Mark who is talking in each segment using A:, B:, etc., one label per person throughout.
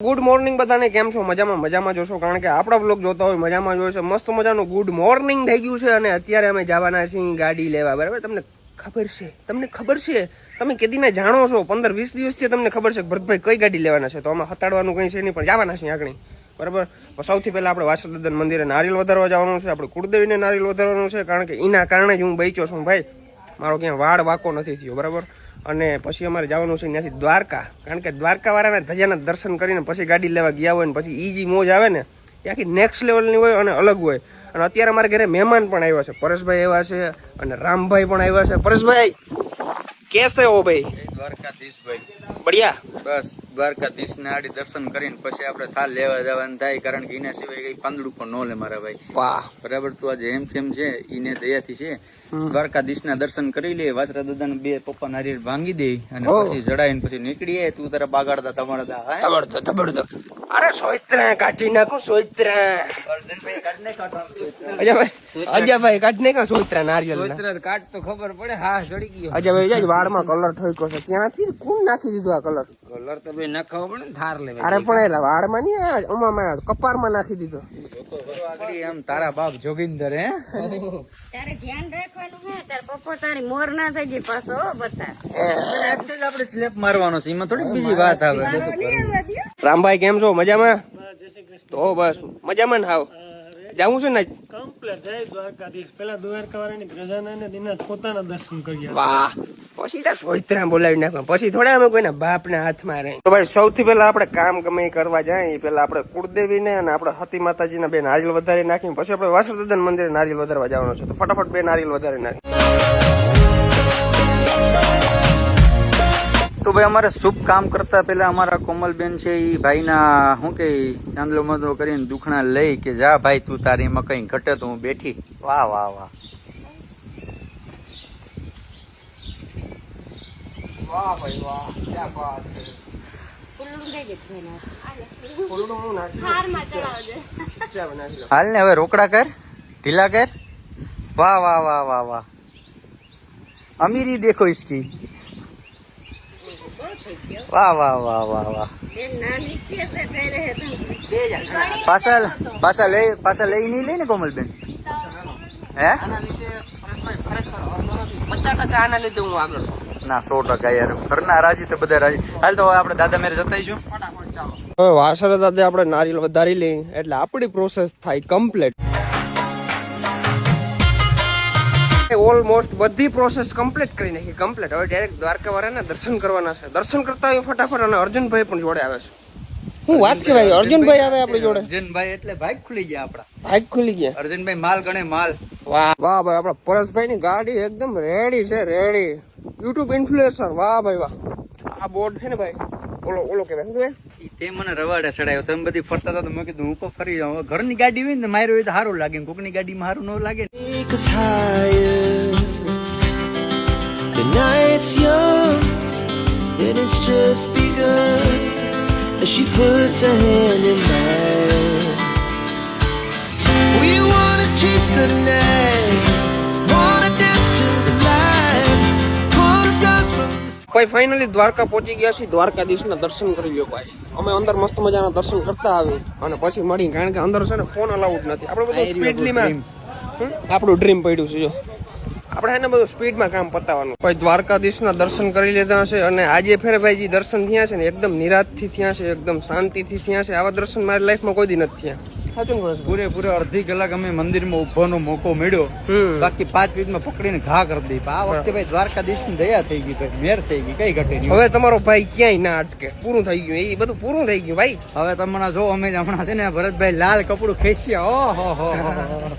A: Good morning બધાને, કેમ છો? મજામાં મજામાં જોશો? કારણ કે આપણા બ્લોગ જોતા હોય, મજામાં જોશો મસ્ત મજાનું ગુડ મોર્નિંગ થઈ ગયું છે અને અત્યારે અમે જવાના છીએ ગાડી લેવા, બરાબર? તમને ખબર છે? તમને ખબર છે? તમે કેદીને જાણો છો? પંદર વીસ દિવસથી તમને ખબર છે ભરતભાઈ કઈ ગાડી લેવાના છે? તો આમાં હતાડવાનું કંઈ છે નહીં, પણ જવાના છીએ આગળ. બરાબર? સૌથી પહેલાં આપણે વાસુદાદન મંદિરે નારિયેલ વધારવા જવાનું છે. આપણે કુળદેવીને નારિયેલ વધારવાનું છે, કારણ કે એના કારણે જ હું બચ્યો છું ભાઈ. મારો ક્યાં વાળ વાકો નથી થયો, બરાબર? અને પછી અમારે જવાનું છે ત્યાંથી દ્વારકા. કારણ કે દ્વારકાવાળાને ધજાના દર્શન કરીને પછી ગાડી લેવા ગયા હોય ને પછી ઈજી મોજ આવે ને એ આખી નેક્સ્ટ લેવલની હોય અને અલગ હોય. અને અત્યારે અમારા ઘરે મહેમાન પણ આવ્યા છે. પરેશભાઈ આવ્યા છે અને રામભાઈ પણ આવ્યા છે. પરેશભાઈ કેસે હો ભાઈ?
B: દ્વારકાધીશભાઈ.
A: બઢિયા.
B: બસ. દ્વારકાધીશ ને આડી દર્શન કરીને પછી આપણે થાલ લેવા જવાનું થાય કારણ કે એના સિવાય કઈ પાંદડું પણ ન લે મારા ભાઈ. બરાબર તું આજે એમ કેમ છે? એને દયાથી છે. દ્વારકાધીશ ના દર્શન કરી લે વાસરા દાદા બે પપ્પા નારિયેળ ભાંગી દે અને પછી જડાઈને પછી નીકળીએ તું તારા બાગાડતા તમારા?
A: તબડતો તબડતો. અરે સોયત્રા કાઢી નાખું સોયત્રા.
B: અર્જુનભાઈ કાઢ ને કાઢો.
A: અજયભાઈ અજયભાઈ નાખો સોયત્રા નારિયેલ
B: કાઢ તો ખબર પડે હા ચડી ગયો.
A: અજયભાઈ જાય વાળમાં કલર ઠોક્યો છે. ત્યાંથી કોણ નાખી દીધું આ કલર
B: કલર તો બે ના પણ થાર લેવા
A: અરે પણ એલા વાળમાં નહીં આ આમાં કપારમાં નાખી દીધો.
B: આગળ આમ તારા બાપ જોગિંદર હે?
C: તારે ધ્યાન રાખવાનું હે તાર પપ્પો તારી મોર ના થઈ જાય પાછો હો બતા.
B: આપણે સ્લેપ મારવાનો છે એમાં થોડીક બીજી વાત આવે.
A: રામભાઈ કેમ છો? મજામાં? તો બસ મજામાં ને હાવ. જાવું છે ને.
D: કમ્પ્લીટ જય દ્વારકાધીશ. પેલા દ્વારકા વાળાની ગજાનન દિના પોતાના દર્શન કર્યા
A: વાહ. પછી તો સોઈત્રા બોલાવી નાખવા. પછી થોડા અમે કોઈના બાપના હાથમાં રહે. તો ભાઈ સૌથી પહેલા આપણે કામ ગમે કરવા જાય. પેલા પહેલા આપણે કુળદેવીને અને આપણે હતી માતાજીના બે નારિયેલ વધારી નાખીને પછી આપણે વાસુદન મંદિરે નારિયેલ વધારવા જવાનો છે. તો ફટાફટ બે નારિયેલ વધારી નાખી
B: તો ભાઈ અમારે શુભ કામ કરતા પહેલા અમારા કોમલબેન છે એ ભાઈના શું કે ચાંદલો મંદલો કરીને દુખણા લઈ કે જા ભાઈ તું તારી એમાં કઈ ઘટે તો હું બેઠી. વાહ વાહ વાહ.
A: વાહ ભાઈ વાહ. વાત
B: હાલ ને હવે રોકડા કર ઢીલા કર. વાહ વાહ વાહ વાહ વાહ. અમીરી દેખો ઇસકી વાહ વાહ વાહ વાહ વાહ. પાછા પાછા લઈ પાછા લઈ નહીં લઈ ને કોમલબેન? હે? ના, સો ટકા યાર. ઘરના રાજી તો બધા રાજી. હાલ તો આપણે દાદા મેરે જતા આવીશું
A: હવે વાસણ દાદા આપણે નારિયેલ વધારી લઈ, એટલે આપણી પ્રોસેસ થાય કમ્પ્લીટ ઓલમોસ્ટ બધી પ્રોસેસ કમ્પ્લીટ કરી નાખી કમ્પ્લીટ હવે ડાયરેક્ટ દ્વારકા વાળાને દર્શન કરવાના છે. દર્શન કરતા હોય ફટાફટ અને અર્જુનભાઈ પણ જોડે આવે છે. હું વાત કહેવાય અર્જુનભાઈ આવે આપણી જોડે.
B: અર્જુનભાઈ એટલે બાઇક ખુલી ગયા આપડા
A: ભાગ ખુલી ગયા.
B: અર્જુનભાઈ માલ ગણે માલ.
A: વાહ વાહ ભાઈ આપણા પરેશભાઈ ની ગાડી એકદમ રેડી છે રેડી યુટ્યુબ ઇન્ફ્લુએન્સર વાહ ભાઈ વાહ. આ બોર્ડ છે ને ભાઈ? ઓલો ઓલો કહેવાય
B: તે મને રવાડે ચડાયો તમે બધી ફરતા હતા તો મેં કીધું હું પણ ફરી જાઉં ઘરની ગાડી હોય ને મારી હોય તો સારું લાગે કોકની ગાડીમાં સારું ન લાગે.
E: The night's young, and it's just begun. As she puts her hand in mine, we wanna chase the night,
A: ભાઈ ફાઇનલી દ્વારકા પહોંચી ગયા છીએ. દ્વારકાધીશના દર્શન કરી લ્યો ભાઈ. અમે અંદર મસ્ત મજાના દર્શન કરતા આવી અને પછી મળી કારણ કે અંદર છે ને ફોન અલાઉડ નથી. આપણે બધું સ્પીડલીમાં આપણું ડ્રીમ પડ્યું છે જો. આપણે એને બધું સ્પીડમાં કામ પતાવવાનું. ભાઈ દ્વારકાધીશના દર્શન કરી લીધા છે અને આજે ફેર ભાઈ જે દર્શન થયા છે ને એકદમ નિરાતથી થયા છે એકદમ શાંતિથી થયા છે. આવા દર્શન મારી લાઈફમાં કોઈ દી નથી થયા. સાચું ને પરેશભાઈ?
B: પૂરેપૂરે અડધી કલાક અમે મંદિરમાં ઉભવાનો મોકો મળ્યો.
A: હમ.
B: બાકી પાંચ મિનિટમાં પકડીને ઘા કરી દઈ. આ વખતે ભાઈ દ્વારકાધીશની દયા થઈ ગઈ ભાઈ મેર થઈ ગઈ કઈ ઘટે નહીં.
A: હવે તમારો ભાઈ ક્યાંય ના અટકે? પૂરું થઈ ગયું. એ બધું પૂરું થઈ ગયું ભાઈ.
B: હવે તમને જો અમે જ હમણાં છે ને ભરતભાઈ લાલ કપડું ખેંચ્યા ઓહો હો હો હો.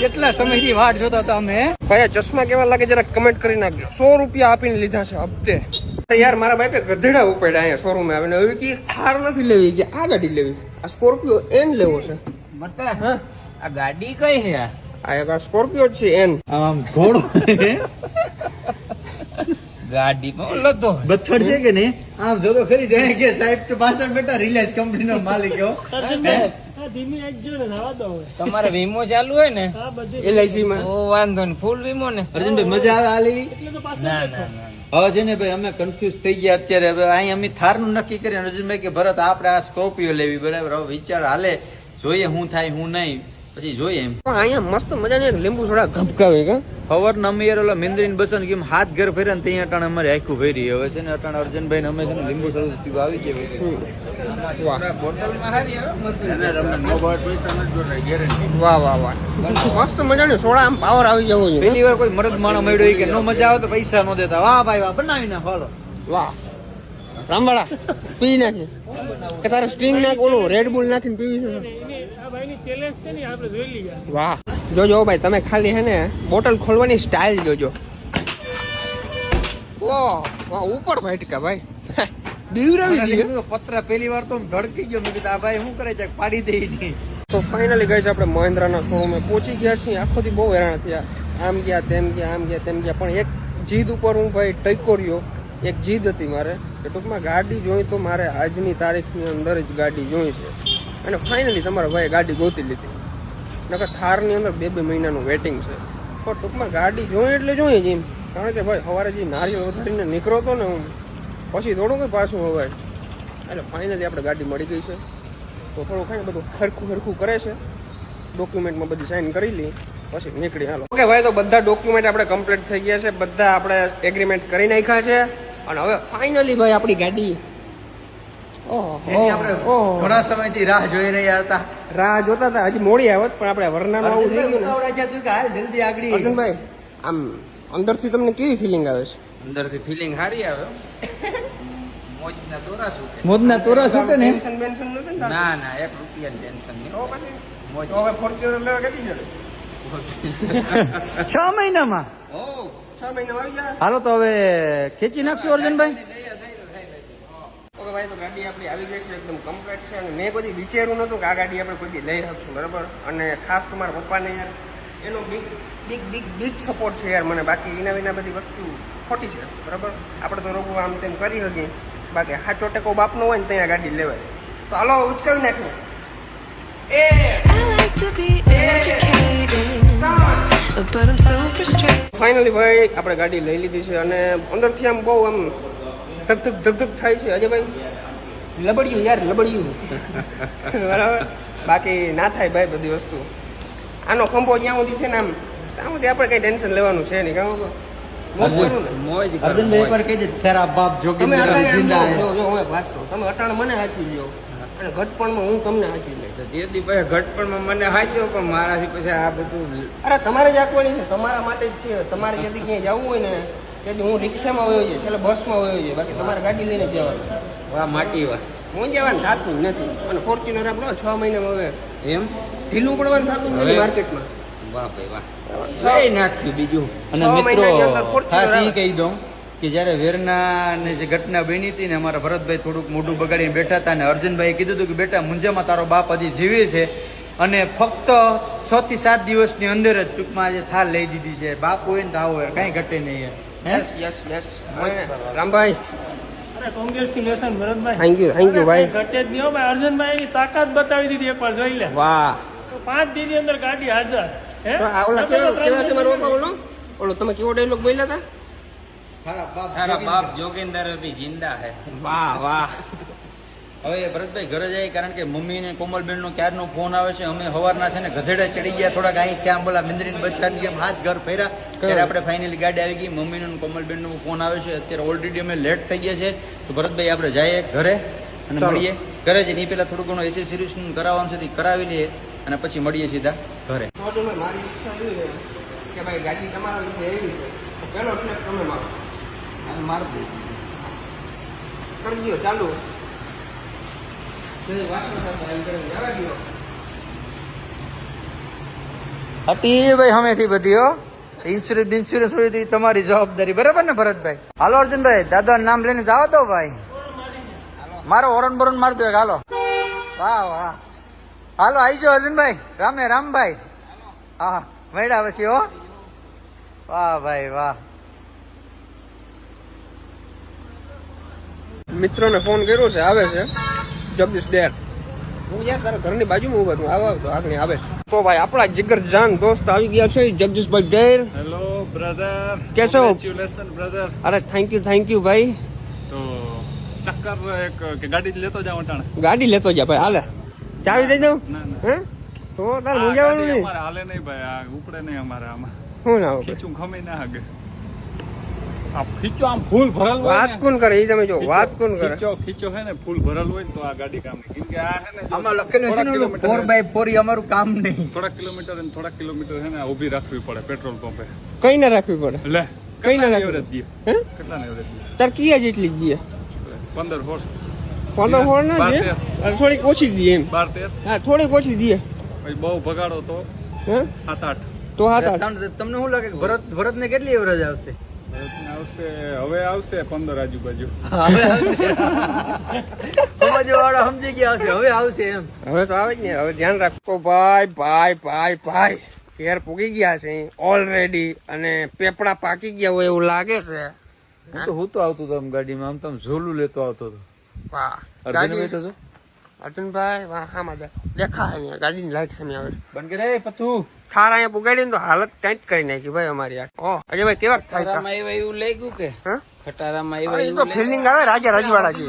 B: કેટલા સમયથી વાટ જોતા હતા અમે?
A: ભાઈ આ ચશ્મા કેવા લાગે જરા કમેન્ટ કરી નાખજો. સો રૂપિયા આપીને લીધા છે હપ્તે. અરે યાર મારા બાપે ગધેડા ઉપાડ્યા અહીંયા શોરૂમે આવીને. હવે કે થાર નથી લેવી કે આ ગાડી લેવી. આ સ્કોર્પિયો એન લેવો છે.
F: આ ગાડી કઈ છે આ?
A: સ્કોર્પિયો છે એન.
B: આમ ઘોડો.
F: ગાડી માં ઓલો
B: બથડ છે કે નહીં? આમ જો તો ખરી જાણે કે સાહેબ તો પાછળ બેઠા રિલાયન્સ કંપની નો માલિક હો.
D: આ ધીમી એકજો ને થવા દો હવે.
F: તમારે વીમો ચાલુ હોય ને?
D: આ
A: એલઆઈસી માં
F: વાંધો ને ફૂલ વીમો ને?
B: અર્જુનભાઈ મજા આવે આ લેવી?
D: એટલે તો પાછળ
F: ના
D: બેઠો.
F: ના ના.
B: હવે છે ને ભાઈ અમે કન્ફ્યુઝ થઈ ગયા અત્યારે. હવે અહીં અમે થારનું નક્કી કરી અર્જુનભાઈ કે ભરત આપણે આ સ્કોર્પિયો લેવી બરાબર? હવે વિચાર હાલે. જોઈએ શું થાય હું નહીં. પછી જોઈએ એમ.
A: પણ અહીંયા મસ્ત મજાની એક લીંબુ સોડા ઘપકાવે કે
B: ખબર ને અમે યાર ઓલા મેંદ્રીન બસન કેમ હાથ ઘર ફેરે ને ત્યાં અટાણે અમારે આખું ફેરી હવે છે ને અટાણે અર્જુનભાઈ ને અમે છે ને લીંબુ પીવા આવી છે
A: વાહ. વાહ વાહ વાહ. મસ્ત મજાની સોડા આમ પાવર આવી જવો જોઈએ.
B: પેલી વાર કોઈ મરદ માણસ મળ્યો હોય કે નો મજા આવે તો પૈસા નો દેતા. વાહ ભાઈ વાહ બનાવી ના ફાલો
A: વાહ. રામવાળા પી નાખે કે તારે સ્ટ્રીંગ નાખ ઓલું રેડ બુલ નાખીને પીવી છે.
D: ભાઈની ચેલેન્જ છે ને આપણે જોઈ લઈએ.
A: વાહ. જોજો ભાઈ તમે ખાલી હે ને બોટલ ખોલવાની સ્ટાઇલ જોજો. વાહ વાહ ઉપર ભટકા ભાઈ. બીવરાવી દીધી
B: પત્ર પહેલી વાર તો હું ધડકી ગયો. મેં કીધું આ ભાઈ શું કરે છે? પાડી દે નહીં.
A: તો ફાઇનલી ગઈ છે આપણે મહિન્દ્રાના શોરૂમે પહોંચી ગયા છીએ. આખોથી બહુ હેરાન થયા. આમ ગયા તેમ ગયા આમ ગયા તેમ ગયા. પણ એક જીદ ઉપર હું ભાઈ ટકો રહ્યો. એક જીદ હતી મારે. કે ટૂંકમાં ગાડી જોઈ તો મારે આજની તારીખની અંદર જ ગાડી જોઈ છે. અને ફાઇનલી તમારા ભાઈએ ગાડી ગોતી લીધી. નકર થારની અંદર બે બે મહિનાનું વેટિંગ છે. પણ ટૂંકમાં ગાડી જોઈએ એટલે જોઈએ જ એમ. કારણ કે ભાઈ સવારે જે નારિયેળ વધારીને નીકળો હતો ને હું, પછી થોડું કંઈ પાછું હવે એટલે ફાઇનલી આપણે ગાડી મળી ગઈ છે. તો થોડું ખાઈને બધું ખરખું ખરખું કરે છે. ડોક્યુમેન્ટમાં બધી સાઇન કરી લઈ પછી નીકળી હાલો. ઓકે ભાઈ, તો બધા ડોક્યુમેન્ટ આપણે કમ્પ્લીટ થઈ ગયા છે. બધા આપણે એગ્રીમેન્ટ કરી નાખ્યા છે. અને હવે ફાઇનલી ભાઈ આપણી ગાડી
B: જેની આપણે ઘણા સમયથી રાહ જોઈ રહ્યા હતા.
A: રાહ જોતા હતા. હજી મોડી આવત પણ આપણે વરનાનું આવું થઈ ગયું
B: કે હાલ જલ્દી આગળ.
A: અર્જુનભાઈ આમ અંદરથી તમને કેવી ફિલિંગ આવે છે?
F: અંદરથી ફિલિંગ સારી આવે. મોજના
B: મોદના તોરા છૂટે ને?
A: ટેન્શન બેન્શન નથી ને
F: ના ના એક રૂપિયાની ટેન્શન
A: તો
F: નહીં
A: પછી?
F: મોજ.
A: હવે ફોર્ચ્યુનર લેવા જડે
B: છ મહિનામાં?
F: ઓ
A: છ મહિનામાં આવી
B: હાલો તો હવે ખેંચી નાખશું અર્જુનભાઈ.
A: ઓકે ભાઈ તો ગાડી આપણી આવી ગઈ છે એકદમ કમ્પ્લીટ છે. અને મેં કોઈ વિચાર્યું નહોતું કે આ ગાડી આપણે કોઈ લઈ શકશું બરાબર? અને ખાસ તમારા પપ્પાને યાર એનો big big big big support છે યાર મને. બાકી એના વિના બધી વસ્તુ ખોટી છે બરાબર? આપણે તો રોગો આમ તેમ કરી શકીએ. બાકી હાચો ટેકો બાપનો હોય ને ત્યાં ગાડી લેવાય. તો હાલો ઉચકાવી નાખ્યું. ફાઇનલી ભાઈ આપણે ગાડી લઈ લીધી છે અને અંદરથી આમ બહુ આમ ધક ધક ધક ધક થાય છે અજયભાઈ. લબડ્યું યાર લબડ્યું. બરાબર? બાકી ના થાય ભાઈ બધી વસ્તુ. આનો ખંભો જ્યાં સુધી છે ને આમ ત્યાં સુધી આપણે કઈ ટેન્શન લેવાનું છે નહીં કામ મોજ કરું ને.
F: મોજ કરો,
B: અર્જુનભાઈ
F: મોજ.
B: એકવાર કહેજે તારા બાપ જોગી
A: તમે
B: જિંદા
A: જો, જો, જો, હું એક વાત કહું તમે અટાણ મને હાચવી લ્યો. અને ઘટપણમાં હું તમને હાચવી લઈ
F: તો જે દી પછી ઘટપણમાં મને હાચ્યો પણ મારાથી પછી આ બધું
A: અરે તમારે જ આંકવાની છે તમારા માટે જ છે. તમારે જેથી ક્યાંય જવું હોય ને તેથી હું રિક્ષામાં વયો છે છેલ્લે બસમાં વયો છે બાકી તમારે ગાડી લઈને જવાનું.
F: વાહ માટી વાહ.
A: હું જવાનું થતું નથી. અને ફોર્ચ્યુનર આપણો છ મહિનામાં હવે
F: એમ?
A: ઢીલું પડવાનું થતું નથી માર્કેટમાં
F: વાહ ભાઈ વાહ. નાખ્યું બીજું.
B: અને મિત્રો ખાસ. કહી દઉં કે જ્યારે વેરના ને જે ઘટના બની હતી ને અમારા ભરતભાઈ થોડુંક મોઢું બગાડીને બેઠા હતા અને અર્જુનભાઈએ કીધું હતું કે બેટા મુંજામાં તારો બાપ હજી જીવે છે અને ફક્ત છ થી સાત દિવસની અંદર જ ટૂંકમાં આજે થાર લઈ દીધી છે. બાપ હોય ને તો આવો કાંઈ ઘટે નહીં.
A: Yes yes yes Rambhai.
D: અરે congratulation Bharatbhai.
A: Thank you thank you ભાઈ.
D: ઘટે જ નહીં ભાઈ. અર્જુનભાઈની તાકાત બતાવી દીધી એકવાર જોઈ લે.
A: વાહ.
D: તો પાંચ દિનની અંદર ગાડી હાજર. હે?
A: તો ઓલા
D: તમે
A: કેવા કેવા છે મારો
D: ત્રણ
A: પપ્પા ઓલો ઓલો તમે કેવો ડાયલોગ બોલ્યા હતા?
B: તારા બાપ
F: જોગેન્દર. અભી જિંદા હે.
A: વાહ વાહ.
B: હવે ભરતભાઈ ઘરે જાય કારણ કે મમ્મી ને કોમલબેન નો ક્યારનો ફોન આવે છે અમે સવારના છે ને ગધેડા ચડી ગયા થોડાક અહીં ક્યાં બોલા મિંદરીન બચ્ચાને કેમ હાથ ઘર ફેર્યા. ત્યારે આપણે ફાઇનલી ગાડી આવી ગઈ. મમ્મી નું કોમલબેનનું ફોન આવે છે. અત્યારે ઓલરેડી અમે લેટ થઈ ગયા છે. તો ભરતભાઈ આપણે જઈએ ઘરે અને મળીએ. ઘરે જઈને એ પેલા થોડું ઘણું એસેસરીઝનું કરાવવાનું છે તે કરાવી લઈએ અને પછી મળીએ સીધા ઘરે.
A: મારી ઈચ્છા એવી છે કે ભાઈ ગાડી તમારા એવી છે. પહેલો સ્ટેપ તમે મારો.
F: અને મારું
A: ચાલુ.
B: હતી ભાઈ હમેથી બધી હો. ઇન્સ્યોરન્સ ઇન્સ્યોરન્સ હોય તો તમારી જવાબદારી. બરાબર ને ભરતભાઈ? હાલો અર્જુનભાઈ દાદા નામ લઈને જાવ તો ભાઈ. મારો ઓરન બોરન મારતો એક હાલો. વાહ વાહ. હાલો આવી જાઓ અર્જુનભાઈ. રામે રામભાઈ. હા મળ્યા પછી હો. વાહ ભાઈ વાહ.
A: મિત્રોને ફોન કર્યો છે આવે છે. જગદીશ ડેર. હું યાર તારા ઘરની બાજુમાં ઊભા છું. આવો તો આગળ આવે છે. તો ભાઈ આપણા જીગર જાન દોસ્ત આવી ગયા છે જગદીશભાઈ ડેર
G: હેલો બ્રધર
A: કેસો?
G: બ્રધર
A: અરે થેન્ક યુ થેન્ક યુ ભાઈ.
G: તો ચક્કર એક કે ગાડી લેતો જાવ અટાણે.
A: ગાડી લેતો જા ભાઈ હાલે. ચાવી દઈ દઉં?
G: ના ના.
A: હે? તો તાર
G: મુંજાવાનું
A: નહીં?
G: હાલે નહીં ભાઈ. આ ઉપડે નહીં અમારે આમાં.
A: શું ના?
G: ખીચું ખમી ના હાગે. ખીચો આમ ફૂલ ભરેલ હોય
A: વાત
G: ને,
A: કોણ કરે? એ તમે જો વાત કોણ કરે?
G: ખીચો ખીચો હે ને ફૂલ ભરેલ હોય ને તો આ ગાડી કામ કેમ કે આ હે ને
B: આમાં લખેલું છે ને
G: કિલોમીટર
B: ફોર
G: હે-
B: બાય અમારું કામ નહીં.
G: થોડા કિલોમીટર અને થોડા કિલોમીટર હે ને ઊભી રાખવી પડે પેટ્રોલ પંપે.
A: કઈ ના રાખવી પડે?
G: લે
A: કઈ ના
G: કેટલા
A: રાખવી?
G: એવરેજ
A: હે?
G: કેટલા એવરેજ દે?
A: તાર કિયા જેટલી જ દે?
G: પંદર હોળ.
A: પંદર હોળ ના દે. થોડીક ઓછી દે એમ.
G: બાર તેર?
A: હા થોડીક ઓછી દે.
G: ભાઈ બહુ ભગાડો તો
A: હે?
G: સાત આઠ.
A: તો હા તાર
B: તમને તમને શું લાગે ભરત ભરત ને કેટલી એવરેજ આવશે?
G: આવશે. હવે આવશે પંદર આજુબાજુ.
B: હવે આવશે? વાળા સમજી ગયા હશે. હવે આવશે એમ.
A: હવે તો આવે જ ને. હવે ધ્યાન રાખો. ભાઈ ભાઈ ભાઈ ભાઈ. ઘેર પૂકી ગયા છે. ઓલરેડી અને પેપડા પાકી ગયા હોય એવું લાગે છે.
B: હું તો હું તો આવતો હતો ગાડીમાં. આમ તમે આમ ઝોલું લેતો આવતો હતો
A: વાહ. ગાડી અર્જુનભાઈ વાહ હામાં જા દેખાય નહીં ગાડીની લાઈટ સામે આવે
B: બંધ કરે પતુ
A: થાર અહીંયા પુગાડીને તો હાલત ટાઈટ કરી નાખી ભાઈ અમારી આ. ઓ અજયભાઈ કેવા થાય
F: ખટારામાં આવ્યા એવું કે? ખટારામાં આવ્યા
A: તો ફિલિંગ આવે રાજા રજવાડા જેવી.